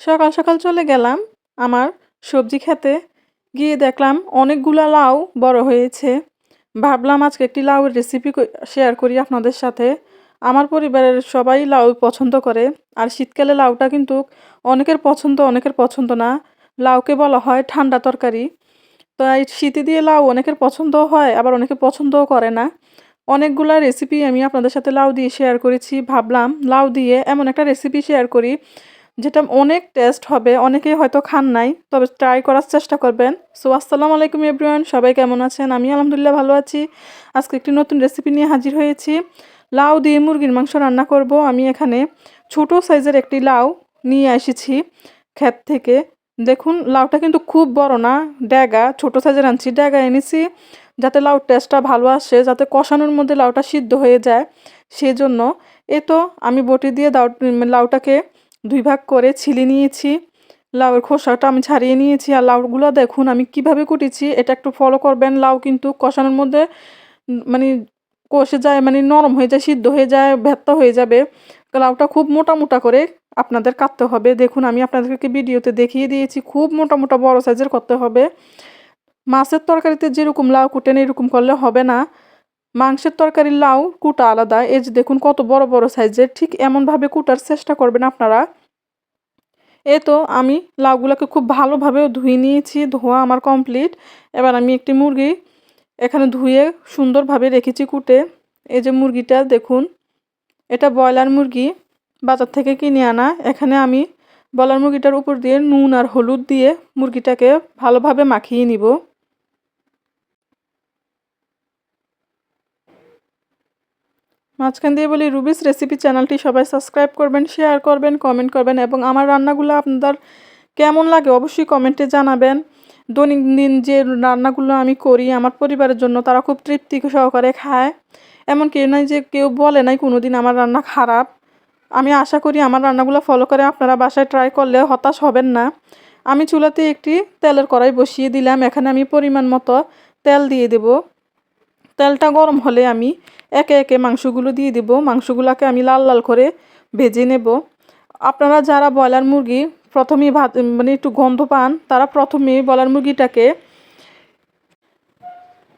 সকাল সকাল চলে গেলাম আমার সবজি খেতে। গিয়ে দেখলাম অনেকগুলা লাউ বড় হয়েছে। ভাবলাম আজকে একটি লাউয়ের রেসিপি শেয়ার করি আপনাদের সাথে। আমার পরিবারের সবাই লাউ পছন্দ করে, আর শীতকালে লাউটা কিন্তু অনেকের পছন্দ অনেকের পছন্দ না। লাউকে বলা হয় ঠান্ডা তরকারি। তো এই শীতে দিয়ে লাউ অনেকের পছন্দও হয়, আবার অনেকে পছন্দও করে না। অনেকগুলা রেসিপি আমি আপনাদের সাথে লাউ দিয়ে শেয়ার করেছি। ভাবলাম লাউ দিয়ে এমন একটা রেসিপি শেয়ার করি যেটা অনেক টেস্ট হবে, অনেকেই হয়তো খান নাই, তবে ট্রাই করার চেষ্টা করবেন। সো আসসালামু আলাইকুম এভরিওয়ান সবাই কেমন আছেন? আমি আলহামদুলিল্লাহ ভালো আছি। আজকে একটি নতুন রেসিপি নিয়ে হাজির হয়েছি। লাউ দিয়ে মুরগির মাংস রান্না করব। আমি এখানে ছোট সাইজের একটি লাউ নিয়ে এসেছি ক্ষেত থেকে। দেখুন, লাউটা কিন্তু খুব বড় না, ড্যাগা, ছোট সাইজের আনছি, ড্যাগা এনেছি যাতে লাউ টেস্টটা ভালো আসে, যাতে কষানোর মধ্যে লাউটা সিদ্ধ হয়ে যায়। সেজন্য এ তো আমি বটি দিয়ে লাউটাকে দুই ভাগ করে ছিলে নিয়েছি। লাউয়ের খোসাটা আমি ছাড়িয়ে নিয়েছি আর লাউগুলো দেখুন আমি কীভাবে কুটেছি, এটা একটু ফলো করবেন। লাউ কিন্তু কষানোর মধ্যে মানে কষে যায় মানে নরম হয়ে যায়, সিদ্ধ হয়ে যায়, ভেত্তা হয়ে যাবে। লাউটা খুব মোটা মোটা করে আপনাদের কাটতে হবে। দেখুন আমি আপনাদেরকে ভিডিওতে দেখিয়ে দিয়েছি, খুব মোটা মোটা বড় সাইজের করতে হবে। মাছের তরকারিতে যেরকম লাউ কুটেন এরকম করলে হবে না। মাংসের তরকারির লাউ, কুটা আলাদা। এই যে দেখুন কত বড় বড় সাইজের। ঠিক এমনভাবে কুটার চেষ্টা করবেন আপনারা। এ তো আমি লাউগুলোকে খুব ভালোভাবে ধুয়ে নিয়েছি, ধোয়া আমার কমপ্লিট। এবার আমি একটি মুরগি এখানে ধুয়ে সুন্দরভাবে রেখেছি কুটে। এই যে মুরগিটা, দেখুন, এটা ব্রয়লার মুরগি, বাজার থেকে কিনে আনা। এখানে আমি ব্রয়লার মুরগিটার উপর দিয়ে নুন আর হলুদ দিয়ে মুরগিটাকে ভালোভাবে মাখিয়ে নিব। মাঝখান দিয়ে বলি, রুবিস রেসিপি চ্যানেলটি সবাই সাবস্ক্রাইব করবেন শেয়ার করবেন কমেন্ট করবেন এবং আমার রান্নাগুলো আপনাদের কেমন লাগে অবশ্যই কমেন্টে জানাবেন। দৈনন্দিন যে রান্নাগুলো আমি করি, আমার পরিবারের জন্য তারা খুব তৃপ্তি সহকারে খায়। এমন কেউ নাই যে কেউ বলে নাই কোনো দিন আমার রান্না খারাপ। আমি আশা করি আমার রান্নাগুলো ফলো করে আপনারা বাসায় ট্রাই করলে হতাশ হবেন না। আমি চুলাতে একটি তেলের কড়াই বসিয়ে দিলাম, এখানে আমি পরিমাণ মতো তেল দিয়ে দেব। তেলটা গরম হলে আমি একে একে মাংসগুলো দিয়ে দেব। মাংসগুলোকে আমি লাল লাল করে ভেজে নেব। আপনারা যারা ব্রয়লার মুরগি প্রথমেই ভাত মানে একটু গন্ধ পান, তারা প্রথমেই ব্রয়লার মুরগিটাকে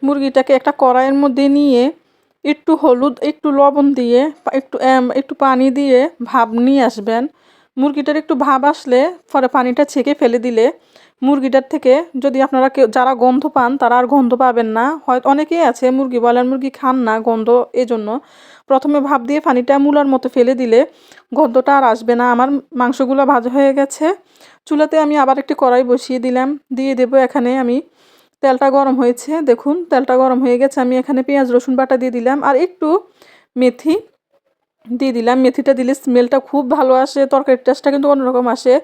মুরগিটাকে একটা কড়াইয়ের মধ্যে নিয়ে একটু হলুদ, একটু লবণ দিয়ে, একটু একটু পানি দিয়ে ভাব নিয়ে আসবেন। মুরগিটার একটু ভাব আসলে পরে পানিটা ছেঁকে ফেলে দিলে মুরগিটার থেকে যদি আপনারা কেউ, যারা গন্ধ পান, তারা আর গন্ধ পাবেন না। হয়তো অনেকেই আছে, মুরগি বলার মুরগি খান না গন্ধ এজন্য। প্রথমে ভাব দিয়ে পানিটা মূলার মতো ফেলে দিলে গন্ধটা আর আসবে না। আমার মাংসগুলো ভাজা হয়ে গেছে। চুলাতে আমি আবার একটি কড়াই বসিয়ে দিলাম। দিয়ে দেবো এখানে আমি তেলটা গরম হয়েছে। দেখুন, তেলটা গরম হয়ে গেছে। আমি এখানে পেঁয়াজ, রসুন বাটা দিয়ে দিলাম। আর একটু মেথি দিয়ে দিলাম মেথিটা দিলে স্মেলটা খুব ভালো আসে, তরকারির টেস্টটা কিন্তু অন্যরকম আসে।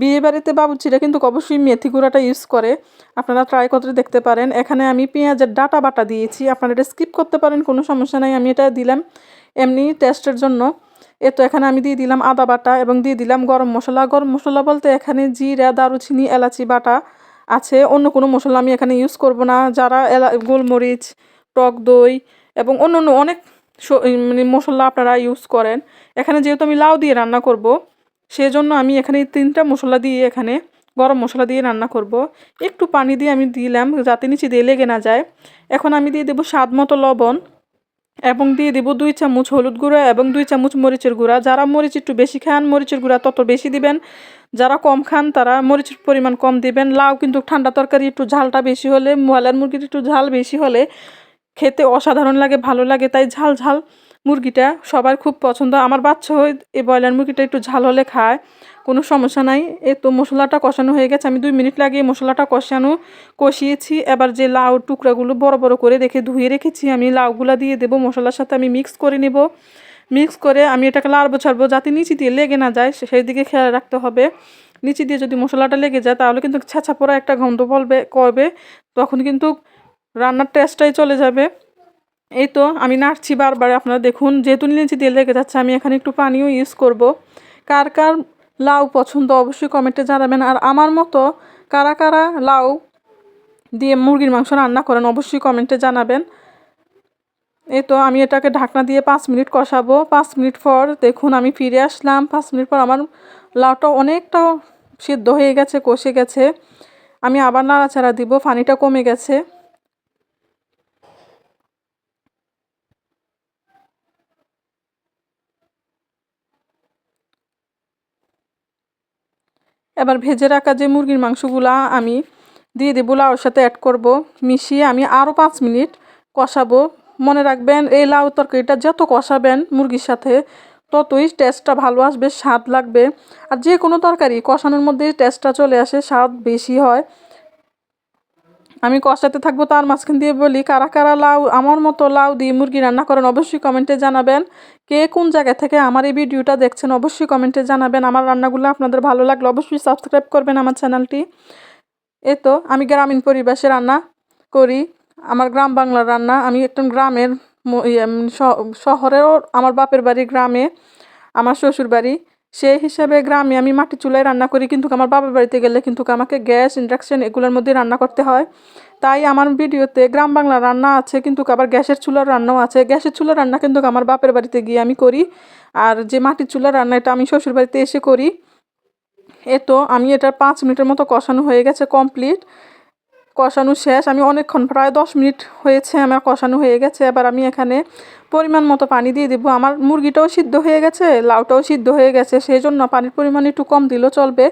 বিয়ে বাড়িতে বাবুচিরা কিন্তু অবশ্যই মেথি গুঁড়াটা ইউজ করে। আপনারা ট্রাই করতে দেখতে পারেন। এখানে আমি পেঁয়াজের ডাটা বাটা দিয়েছি। আপনারা এটা স্কিপ করতে পারেন, কোনো সমস্যা নাই। আমি এটা দিলাম এমনি টেস্টের জন্য। এ তো এখানে আমি দিয়ে দিলাম আদা বাটা এবং দিয়ে দিলাম গরম মশলা। গরম মশলা বলতে এখানে জিরা, দারুচিনি, এলাচি বাটা আছে। অন্য কোনো মশলা আমি এখানে ইউজ করব না। যারা এলা, গোলমরিচ, টক দই এবং অন্য অন্য অনেক মানে মশলা আপনারা ইউজ করেন। এখানে যেহেতু আমি লাউ দিয়ে রান্না করব, সেজন্য আমি এখানে তিনটা মশলা দিয়ে এখানে গরম মশলা দিয়ে রান্না করব। একটু পানি দিয়ে আমি দিলাম, যাতে নিচে দিয়ে লেগে না যায়। এখন আমি দিয়ে দেবো স্বাদ মতো লবণ এবং দিয়ে দেবো দুই চামচ হলুদ গুঁড়া এবং দুই চামচ মরিচের গুঁড়া। যারা মরিচ একটু বেশি খান, মরিচের গুঁড়া তত বেশি দিবেন। যারা কম খান, তারা মরিচের পরিমাণ কম দিবেন। লাউ কিন্তু ঠান্ডা তরকারি একটু ঝালটা বেশি হলে, ময়লার মুরগির একটু ঝাল বেশি হলে খেতে অসাধারণ লাগে, ভালো লাগে, তাই ঝাল ঝাল মুরগিটা সবার খুব পছন্দ। আমার বাচ্চা হয়ে এই ব্রয়লার মুরগিটা একটু ঝাল হলে খায়, কোনো সমস্যা নাই। এ তো মশলাটা কষানো হয়ে গেছে, আমি দুই মিনিট লাগিয়ে মশলাটা কষানো, কষিয়েছি। এবার যে লাউ টুকরাগুলো বড় বড় করে রেখে ধুয়ে রেখেছি, আমি লাউগুলো দিয়ে দেবো, মশলার সাথে আমি মিক্স করে নেব। মিক্স করে আমি এটাকে লাড়বো, ছাড়বো, যাতে নিচে দিয়ে লেগে না যায় সেই দিকে খেয়াল রাখতে হবে। নিচে দিয়ে যদি মশলাটা লেগে যায়, তাহলে কিন্তু ছাঁচা পোড়া একটা গন্ধ বলবে করবে তখন কিন্তু রান্নার টেস্টটাই চলে যাবে। এই তো আমি নাড়ছি বারবার, আপনারা দেখুন, যেহেতু নিচে দিয়ে লেগে যাচ্ছে, আমি এখানে একটু পানিও ইউজ করব। কার কার লাউ পছন্দ অবশ্যই কমেন্টে জানাবেন। আর আমার মতো কারা কারা লাউ দিয়ে মুরগির মাংস রান্না করেন, অবশ্যই কমেন্টে জানাবেন। এই তো আমি এটাকে ঢাকনা দিয়ে পাঁচ মিনিট কষাবো। পাঁচ মিনিট পর দেখুন, আমি ফিরে আসলাম। পাঁচ মিনিট পর আমার লাউটা অনেকটা সিদ্ধ হয়ে গেছে, কষে গেছে। আমি আবার নাড়াচাড়া দিব, পানিটা কমে গেছে। এবার ভেজে রাখা যে মুরগির মাংসগুলা আমি দিয়ে দেবো, লাউর সাথে অ্যাড করব, মিশিয়ে আমি আরও পাঁচ মিনিট কষাবো। মনে রাখবেন, এই লাউ তরকারিটা যত কষাবেন মুরগির সাথে, ততই টেস্টটা ভালো আসবে, স্বাদ লাগবে। আর যে কোনো তরকারি কষানোর মধ্যে টেস্টটা চলে আসে, স্বাদ বেশি হয়। আমি কষাতে থাকব, তার মাঝখান দিয়ে বলি, কারা কারা লাউ, আমার মতো লাউ দিয়ে মুরগি রান্না করেন, অবশ্যই কমেন্টে জানাবেন। কে কোন জায়গা থেকে আমার এই ভিডিওটা দেখছেন অবশ্যই কমেন্টে জানাবেন। আমার রান্নাগুলো আপনাদের ভালো লাগলে অবশ্যই সাবস্ক্রাইব করবেন আমার চ্যানেলটি। এ তো আমি গ্রামীণ পরিবেশে রান্না করি। আমার গ্রাম বাংলার রান্না। আমি একজন গ্রামের ইয়ে, শহরেও আমার বাপের বাড়ি গ্রামে আমার শ্বশুর বাড়ি সেই হিসাবে গ্রামে আমি মাটির চুলায় রান্না করি, কিন্তু আমার বাবার বাড়িতে গেলে কিন্তু আমাকে গ্যাস, ইন্ডাকশন এগুলোর মধ্যে রান্না করতে হয়। তাই আমার ভিডিওতে গ্রাম বাংলা রান্না আছে, কিন্তু আবার গ্যাসের চুলার রান্নাও আছে। গ্যাসের চুলার রান্না কিন্তু আমার বাপের বাড়িতে গিয়ে আমি করি। আর যে মাটির চুলার রান্না, এটা আমি শ্বশুর বাড়িতে এসে করি। এ তো আমি এটা পাঁচ মিনিটের মতো কষানো হয়ে গেছে কমপ্লিট কষানো শেষ। আমি অনেকক্ষণ, প্রায় দশ মিনিট হয়েছে আমার কষানো হয়ে গেছে। এবার আমি এখানে পরিমাণ মতো পানি দিয়ে দেবো। আমার মুরগিটাও সিদ্ধ হয়ে গেছে, লাউটাও সিদ্ধ হয়ে গেছে। সেই জন্য পানির পরিমাণ একটু কম দিলেও চলবে।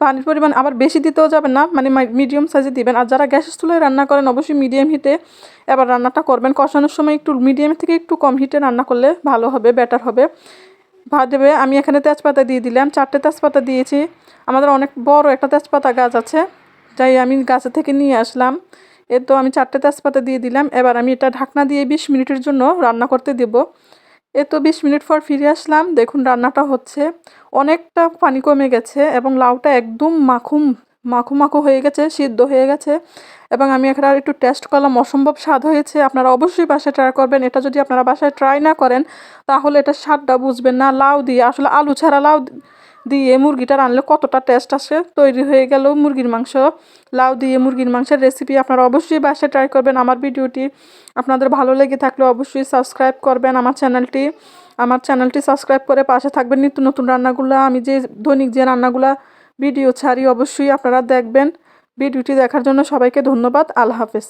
পানির পরিমাণ আবার বেশি দিতেও যাবেন না মানে মিডিয়াম সাইজে দিবেন। আর যারা গ্যাসের চুলায় রান্না করেন, অবশ্যই মিডিয়াম হিটে এবার রান্নাটা করবেন। কষানোর সময় একটু মিডিয়াম থেকে একটু কম হিটে রান্না করলে ভালো হবে বেটার হবে। ভাজবে আমি এখানে তেজপাতা দিয়ে দিলাম। চারটে তেজপাতা দিয়েছি। আমাদের অনেক বড় একটা তেজপাতা গাছ আছে। যাই আমি গাছে থেকে নিয়ে আসলাম। এ তো আমি চারটে তেজপাতা দিয়ে দিলাম। এবার আমি এটা ঢাকনা দিয়ে বিশ মিনিটের জন্য রান্না করতে দেব। এ তো বিশ মিনিট পর ফিরে আসলাম। দেখুন রান্নাটা হচ্ছে। অনেকটা পানি কমে গেছে এবং লাউটা একদম মাখুম মাখু মাখু হয়ে গেছে, সিদ্ধ হয়ে গেছে এবং আমি এখানে আর একটু টেস্ট করলাম। অসম্ভব স্বাদ হয়েছে। আপনারা অবশ্যই বাসায় ট্রাই করবেন। এটা যদি আপনারা বাসায় ট্রাই না করেন, তাহলে এটা স্বাদটা বুঝবেন না। লাউ দিয়ে আসলে আলু ছাড়া লাউ দিয়ে মুরগিটা রানলে কতটা টেস্ট আসে? তৈরি হয়ে গেল মুরগির মাংস। লাউ দিয়ে মুরগির মাংসের রেসিপি আপনারা অবশ্যই বাসায় ট্রাই করবেন আমার ভিডিওটি। আপনাদের ভালো লেগে থাকলে অবশ্যই সাবস্ক্রাইব করবেন আমার চ্যানেলটি আমার চ্যানেলটি সাবস্ক্রাইব করে পাশে থাকবেন নিত্য নতুন রান্নাগুলো। আমি যে দৈনিক যে রান্নাগুলো ভিডিও ছাড়ি অবশ্যই আপনারা দেখবেন। ভিডিওটি দেখার জন্য সবাইকে ধন্যবাদ। আল্লাহ হাফেজ।